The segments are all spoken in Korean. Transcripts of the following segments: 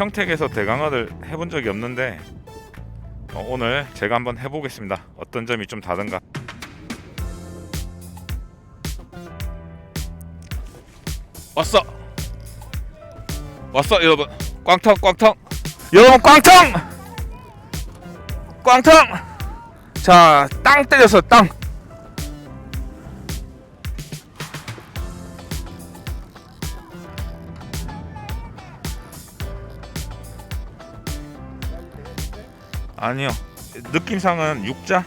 평택에서 대강어를 해본 적이 없는데 어, 오늘 제가 한번 해보겠습니다. 어떤 점이 좀 다른가? 왔어, 왔어 여러분. 꽝텅 꽝텅. 여러분 꽝텅, 꽝텅. 자, 땅 때렸어 땅. 아니요. 느낌상은 육자.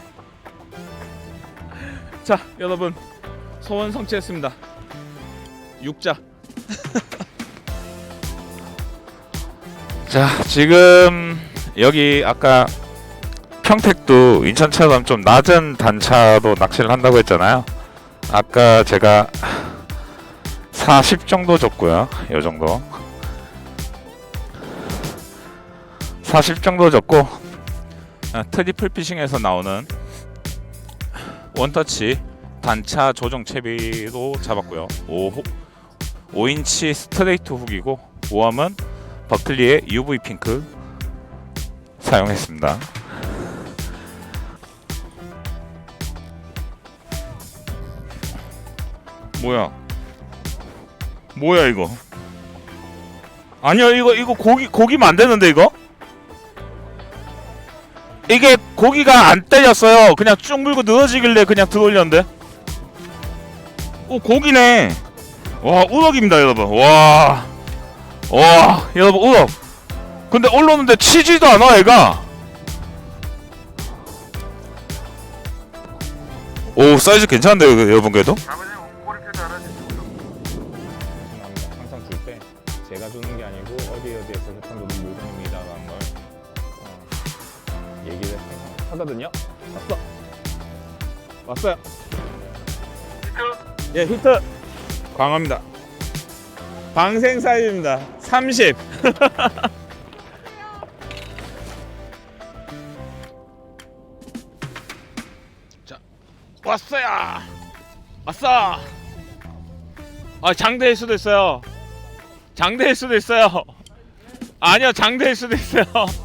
자, 여러분 소원 성취했습니다. 육자. 자, 지금 여기 아까 평택도 인천처럼 좀 낮은 단차로 낚시를 한다고 했잖아요. 아까 제가 40 정도 줬고요. 요 정도. 40 정도 줬고 아, 트리플 피싱에서 나오는 원터치 단차 조정 채비로 잡았고요. 5, 5인치 스트레이트 훅이고 모함은 버클리의 UV 핑크 사용했습니다. 뭐야? 뭐야 이거? 아니요 이거 이거 고기 고기면 안 되는데 이거? 이게 고기가 안 때렸어요. 그냥 쭉 물고 늘어지길래 그냥 들어올렸는데. 오 고기네. 와 우럭입니다 여러분. 와. 와 여러분 우럭. 근데 올라오는데 치지도 않아 애가. 오 사이즈 괜찮은데요 여러분 그래도? 하거든요. 왔어. 왔어요. 히트 예, 히트. 광어입니다. 방생 사이즈입니다. 30. 자, 왔어요. 왔어. 아, 장대일 수도 있어요. 장대일 수도 있어요. 아니요, 장대일 수도 있어요.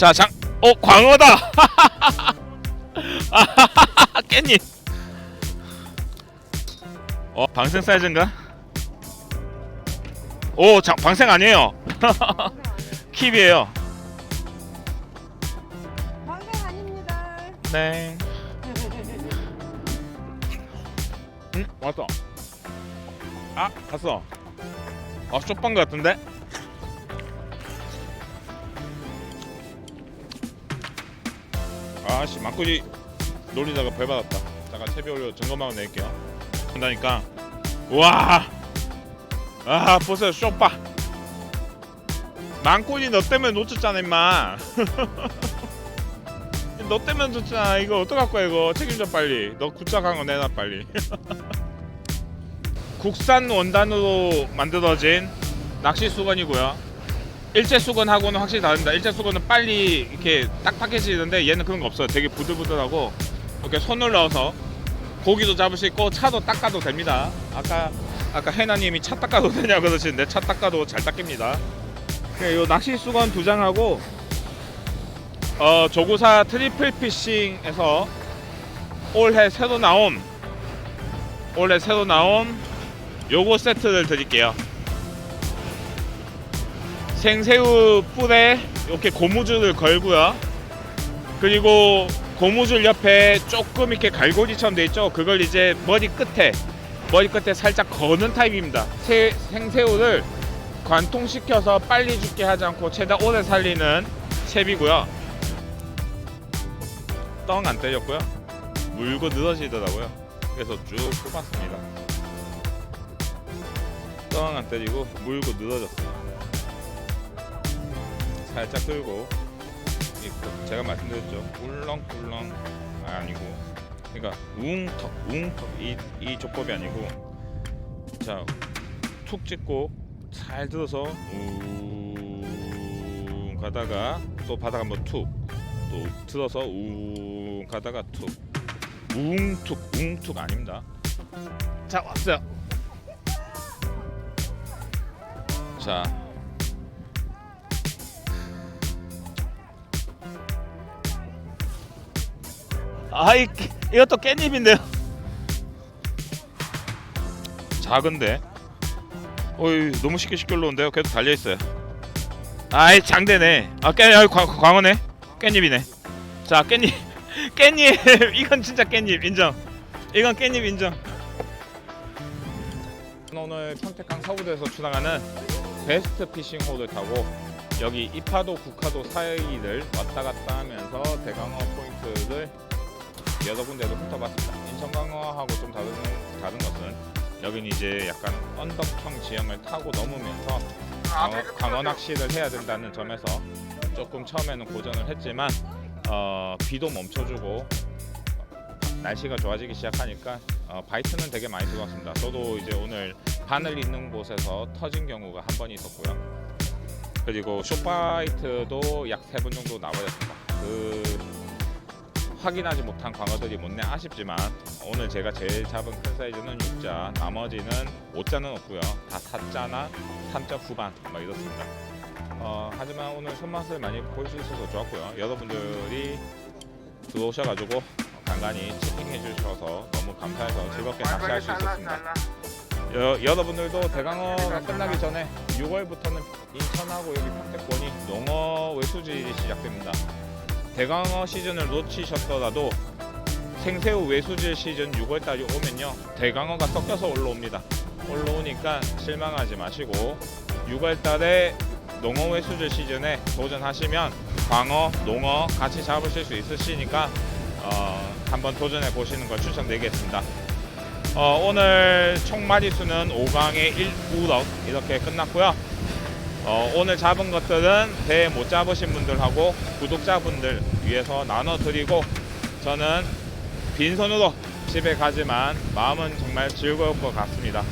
자, 장, 어, 광어다. 깻잎. 어 방생 사이즈인가? 오 자, 방생 아니에요. 킵이에요. 방생 아닙니다. 네. 응 왔어. 아 갔어. 아 쪽방 같은데? 아씨 막구지 놀리다가 벌 받았다. 잠깐 채비 올려 점검하고 낼게요. 한다니까. 와. 아 보세요 쇼파. 망꼬니 너 때문에 놓쳤잖아 임마. 너 때문에 놓쳤잖아. 이거 어떡할 거야 이거 책임져 빨리. 너 굿작한 거 내놔 빨리. 국산 원단으로 만들어진 낚시 수건이고요. 일제 수건하고는 확실히 다릅니다. 일제 수건은 빨리 이렇게 딱딱해지는데 얘는 그런 거 없어요. 되게 부들부들하고 이렇게 손을 넣어서 고기도 잡을 수 있고 차도 닦아도 됩니다. 아까 아까 해나님이 차 닦아도 되냐 그러시는데 차 닦아도 잘 닦입니다. 네, 요 낚시 수건 두 장하고 어 조구사 트리플 피싱에서 올해 새로 나온 올해 새로 나온 요거 세트를 드릴게요. 생새우 뿔에 이렇게 고무줄을 걸고요. 그리고 고무줄 옆에 조금 이렇게 갈고리처럼 돼 있죠. 그걸 이제 머리 끝에 머리 끝에 살짝 거는 타입입니다. 새, 생새우를 관통시켜서 빨리 죽게 하지 않고 최대한 오래 살리는 채비고요. 떡 안 때렸고요. 물고 늘어지더라고요. 그래서 쭉 뽑았습니다. 떡 안 때리고 물고 늘어졌어요. 살짝 끌고 이그 제가 말씀드렸죠. 꿀렁꿀렁 아니고 그러니까 웅턱 웅턱 이, 이 조법이 아니고 자툭 찍고 잘 들어서 우 가다가 또 바닥 한번 툭 또 들어서 우 가다가 툭 웅툭 웅툭 아닙니다 자 왔어요 자. 아이 이것도 깻잎인데요. 작은데. 어이 너무 쉽게 쉽게 올라온데요. 계속 달려 있어요. 아이 장대네. 아 깻, 아 광, 광어네. 깻잎이네. 자 깻잎, 깻잎. 이건 진짜 깻잎 인정. 이건 깻잎 인정. 오늘 평택강 서부대에서 출항하는 베스트 피싱 호를 타고 여기 이파도 국화도 사이를 왔다 갔다 하면서 대강어 포인트를 여러 군데도 훑어봤습니다. 인천강어하고 좀 다른 다른 것은 여긴 이제 약간 언덕형 지형을 타고 넘으면서 광어, 광어 낚시를 해야 된다는 점에서 조금 처음에는 고전을 했지만 어, 비도 멈춰주고 날씨가 좋아지기 시작하니까 어, 바이트는 되게 많이 들어왔습니다. 저도 이제 오늘 바늘 있는 곳에서 터진 경우가 한 번 있었고요. 그리고 숏바이트도 약 세 번 정도 나버렸습니다. 그 확인하지 못한 광어들이 못내 아쉽지만 오늘 제가 제일 잡은 큰 사이즈는 6자 나머지는 5자는 없고요. 다 4자나 3자 후반 뭐 이렇습니다. 어, 하지만 오늘 손맛을 많이 볼 수 있어서 좋았고요. 여러분들이 들어오셔가지고 간간히 채팅해 주셔서 너무 감사해서 즐겁게 낚시할 수 있었습니다. 여, 여러분들도 대강어가 끝나기 전에 6월부터는 인천하고 여기 평택권이 농어 외수질이 시작됩니다. 대강어 시즌을 놓치셨더라도 생새우 외수질 시즌 6월달이 오면요 대강어가 섞여서 올라옵니다. 올라오니까 실망하지 마시고 6월달에 농어 외수질 시즌에 도전하시면 광어, 농어 같이 잡으실 수 있으시니까 어, 한번 도전해 보시는 걸 추천드리겠습니다. 어, 오늘 총 마리수는 5강에 1우럭 이렇게 끝났고요. 어, 오늘 잡은 것들은 배 못 잡으신 분들하고 구독자분들 위해서 나눠드리고 저는 빈손으로 집에 가지만 마음은 정말 즐거울 것 같습니다.